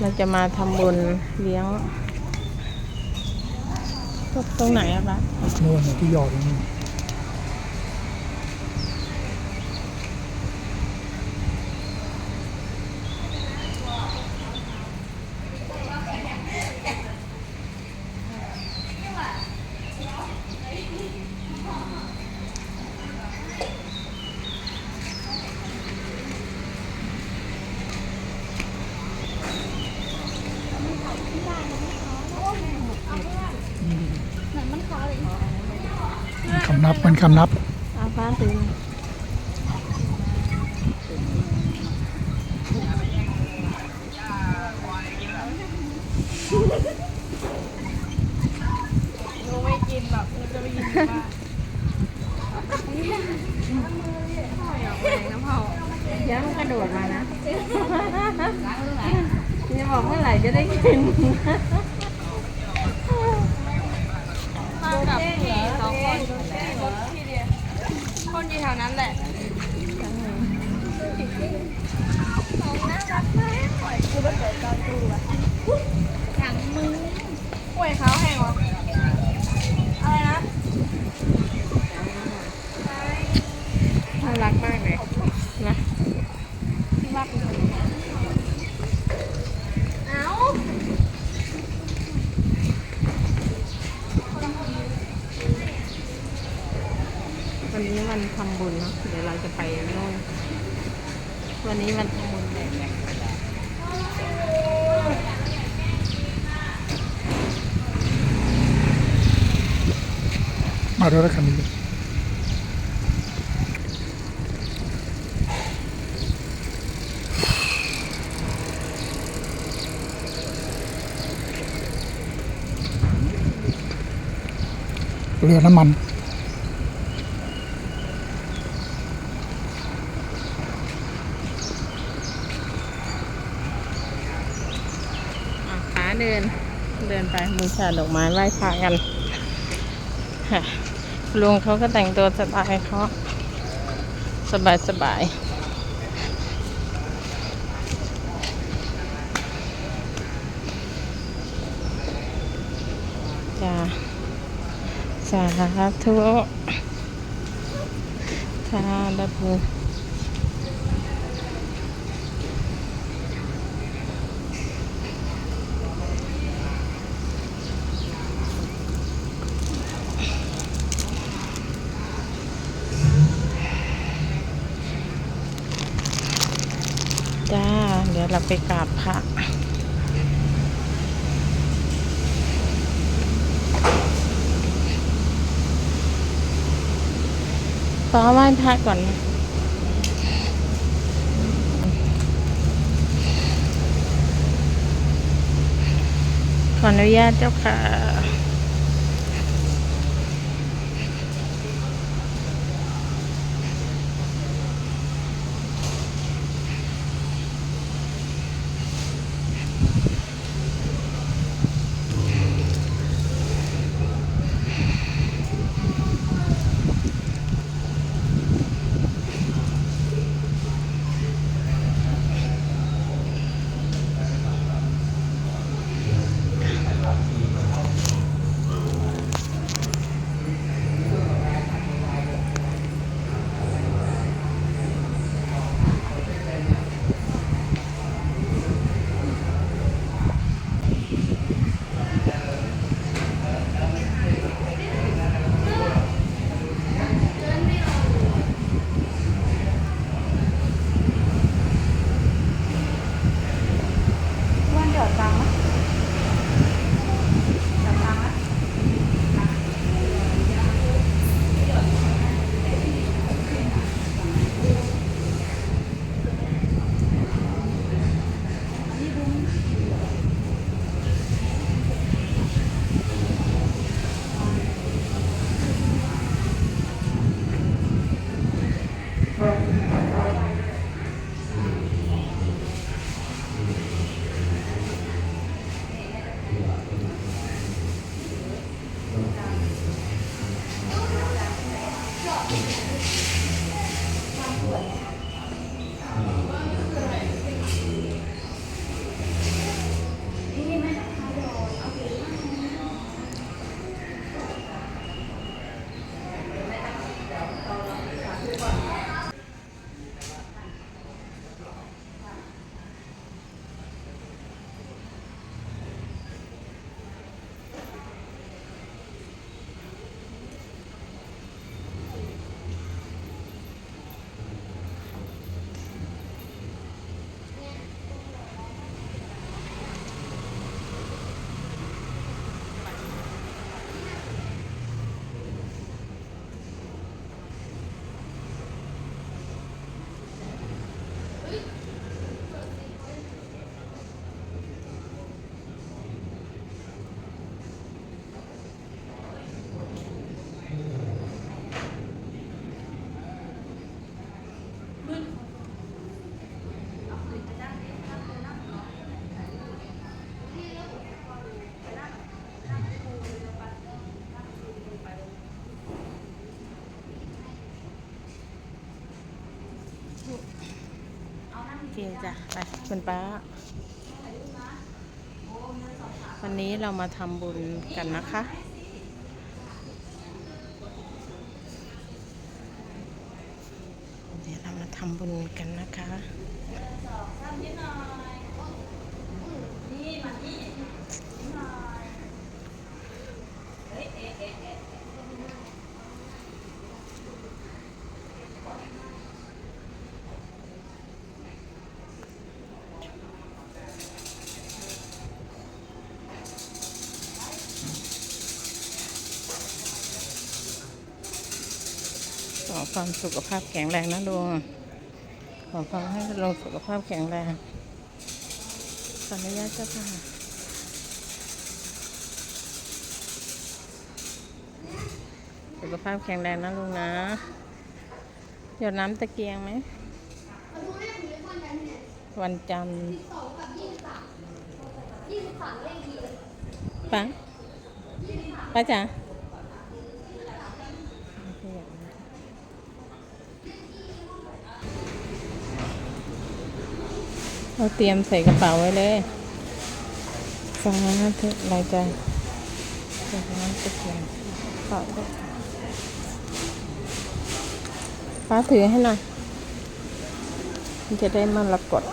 เราจะมาทำบุญเลี้ยงตรงไหนอะปะโน่นน่ะที่หยอดนี้ คำนับมันคำนับอาฟ้าตื่นหนูไม่กินแบบหนูจะไปกินที่บ้านน้ำเผาย้ำกระโดดมานะจะบอกเมื่อไหร่จะได้กิน มา กับพี่สองคนพี่เดียคนอยู่แถวนั้นแหละของน่ารักมากคือเปิดจอดูอะถังมือห่วยเขาแห้งวะอะไรนะ น่ารักมากเลยนะ รักเอ้า วันนี้วันทำบุญเนาะเดี๋ยวเราจะไปโน่น วันนี้วันทำบุญแบบมาด้วยแล้วคันนี้เรือน้ำมัน อะขาเดิน เดิ นไปบูชาดอกไม้ไหว้พระกันค่ะลุงเขาก็แต่งตัวสไตล์เขาสบายสบายจ้าสาธุค่ะดั จ้า เดี๋ยวเราไปกราบพระขอไหว้พระก่อนขออนุญาตเจ้าค่ะ จ้ะไปคุณป้า วันนี้เรามาทำบุญกันนะคะ เดี๋ยวเรามาทำบุญกันนะคะ ขอความสุขภาพแข็งแรงนะลุงขอความให้ลุงสุขภาพแข็งแรงขออนุญาตเจ้าค่ะสุขภาพแข็งแรงนะลุงนะหยดน้ำตะเกียงไหม วันจันทร์ปังป้าจ๋า เราเตรียมใส่กระเป๋าไว้เลยฟ้าเถอะเรายใจจากนั้นจะเขียนฝากด้วยฟ้าถือให้หน่อย จะได้มารับกด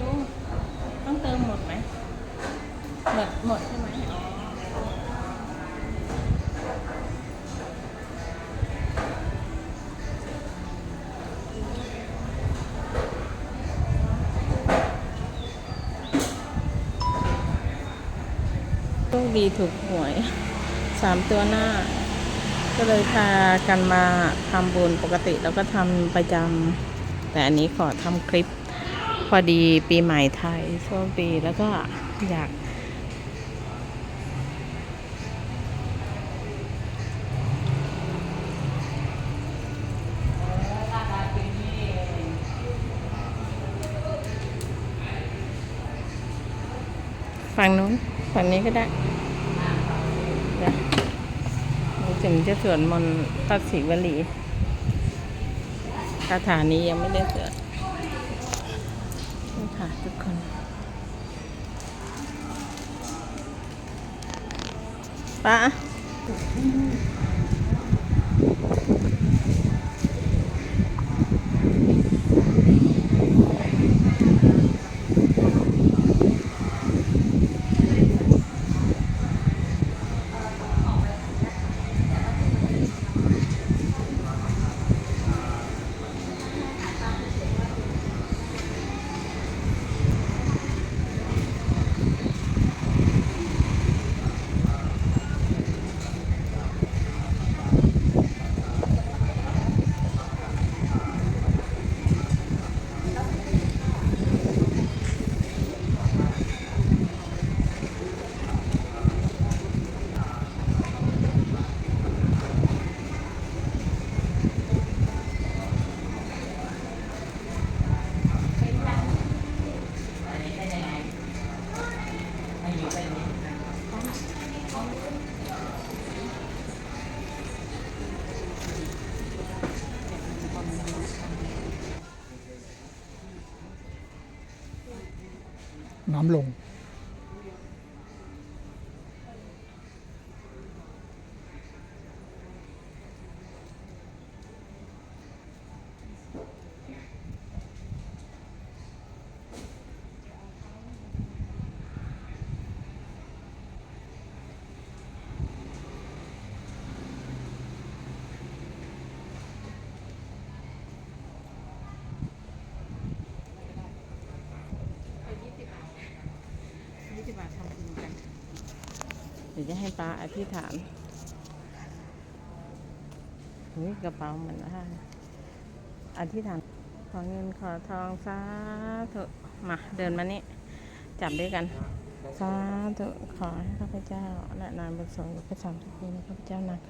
ลุงต้องเติมหมดไหม หมด หมดใช่ไหมอ๋อ โช คดีถูกหวยสามตัวหน้า ก็เลยพากันมาทำบุญปกติแล้วก็ทำประจำแต่อันนี้ขอทำคลิป พอดีปีใหม่ไทยโชคดีแล้วก็อยาก ฝั่งนู้นฝั่งนี้ก็ได้ถึงจะสวนมนตัดสีวลีคาถานี้ยังไม่ได้สวดนี่ค่ะทุกคนปะ น้ำลง ยวจะให้ป้าอธิษฐานนี่กระเป๋าเหมือนได้อธิษฐานขอเงินขอทองสาธุมาเดินมานี่จับด้วยกันสาธุขอให้ข้าพเจ้าและนายบุญส่งพระสามทุกปีข้าพเจ้านาง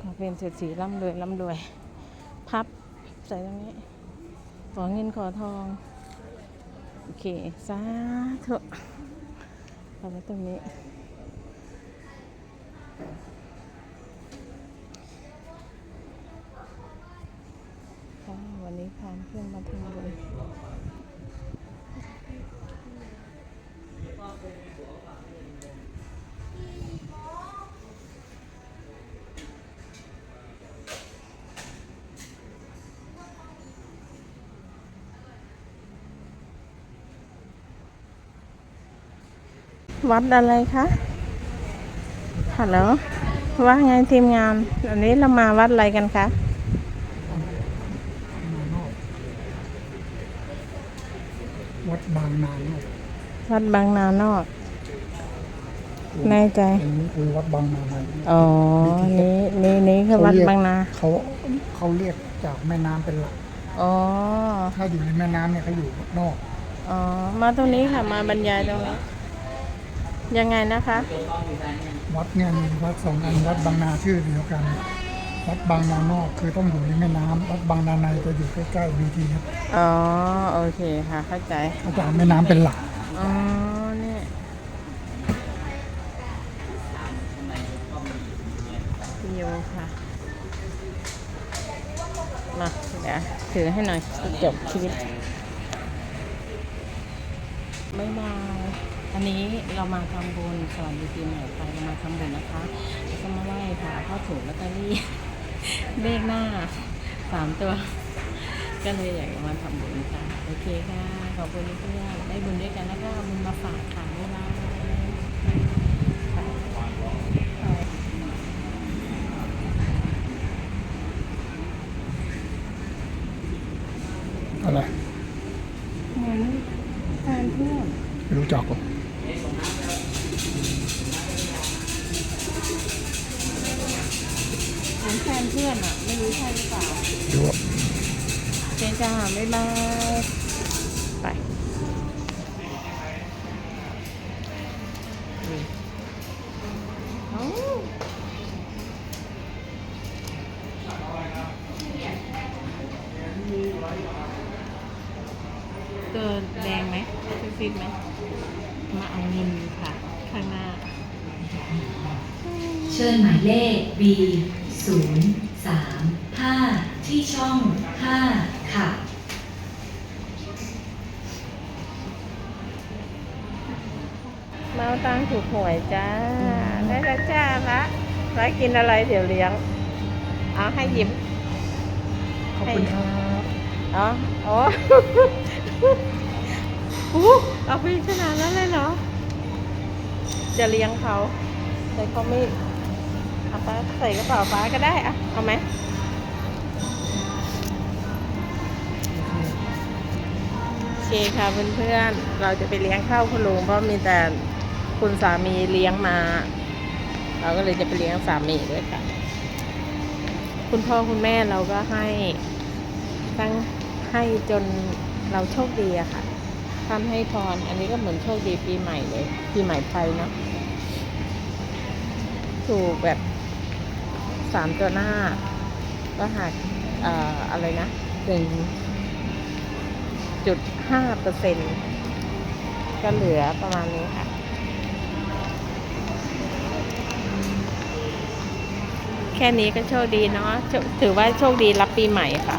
ขอเป็นเศรษฐีร่ำรวยร่ำรวย พับใส่ตรงนี้ ขอเงินขอทองโอเคสาธุเอาไว้ตรงนี้ ค่ะวันนี้พาเพื่อนมาทำบุญวัดอะไรคะ ฮัลโหลว่าไงทีมงานอันนี้เรามาวัดอะไรกันคะวัดบางนานอกวัดบางนานอกแน่ใจอันนี้คือวัดบางนาในอ๋อนี่นี่นี่คือวัดบางนาเขาเขาเรียกจากแม่น้ำเป็นหลักอ๋อถ้าอยู่ในแม่น้ำเนี่ยเขาอยู่นอกอ๋อมาตรงนี้ค่ะมาบรรยายตรงนี้ ยังไงนะคะ วัดเนี่ยมีวัดสองอันวัดบางนาชื่อเดียวกัน วัดบางนานอกคือต้องอยู่ในแม่น้ำวัดบางนาในจะอยู่ใกล้ๆบีทีครับอ๋อ โอเคค่ะ เข้าใจ เขาจะเอาแม่น้ำเป็นหลัก อ๋อเนี่ยพี่โยค่ะ มา เดี๋ยวถือให้หน่อยจบชีวิตบ๊ายบาย อันนี้เรามาทำบุญสวัสดีปีใหม่ไทยเรามาทำบุญนะคะแล้วก็มาไหว้ค่ะเข้าถูกลอตเตอรี่เลขหน้าสามตัว ก็เลยอยากจะมาทำบุญค่ะโอเคค่ะขอบคุณเพื่อนได้บุญด้วยกันแล้วก็เอาบุญมาฝากค่ะบ๊ายบายค่ะอะไรเหมือนแฟนเพื่อนไม่รู้จักหรอ เหมือนแฟนเพื่อนอะ ไม่รู้ใช่หรือเปล่าดูว่าเจนจ้าบ๊ายบายไปนี่เอ้าตัวแดงไหมฟิตไหม มาเอาเงินค่ะ ข้างหน้า เชิญหมายเลข B 0 3 5 ที่ช่อง 5 ค่ะมาเอาตังค์ถูกหวยจ้า ได้แล้วจ้าละไว้กินอะไรเดี๋ยวเลี้ยง เอาให้หยิบขอบคุณครับ อ๋อ อ๋ออู้ เอาไปขนาดนั้นเลยเหรอ จะเลี้ยงเขาแต่เขาไม่เอาฟ้าใส่กระเป๋าฟ้าก็ได้อะเอาไหมโอเคค่ะเพื่อนๆ เราจะไปเลี้ยงข้าวคุณลุงเพราะมีแต่คุณสามีเลี้ยงมา เราก็เลยจะไปเลี้ยงสามีด้วยค่ะ คุณพ่อคุณแม่เราก็ให้ตั้งให้จนเราโชคดีอะค่ะ ท่านให้พรอันนี้ก็เหมือนโชคดีปีใหม่เลยปีใหม่ไทยนะถูกแบบสามตัวหน้า ก็หักออะไรนะหนึ่งจุดห้าเปอร์เซ็นก็เหลือประมาณนี้ค่ะ แค่นี้ก็โชคดีเนาะถือว่าโชคดีรับปีใหม่ค่ะ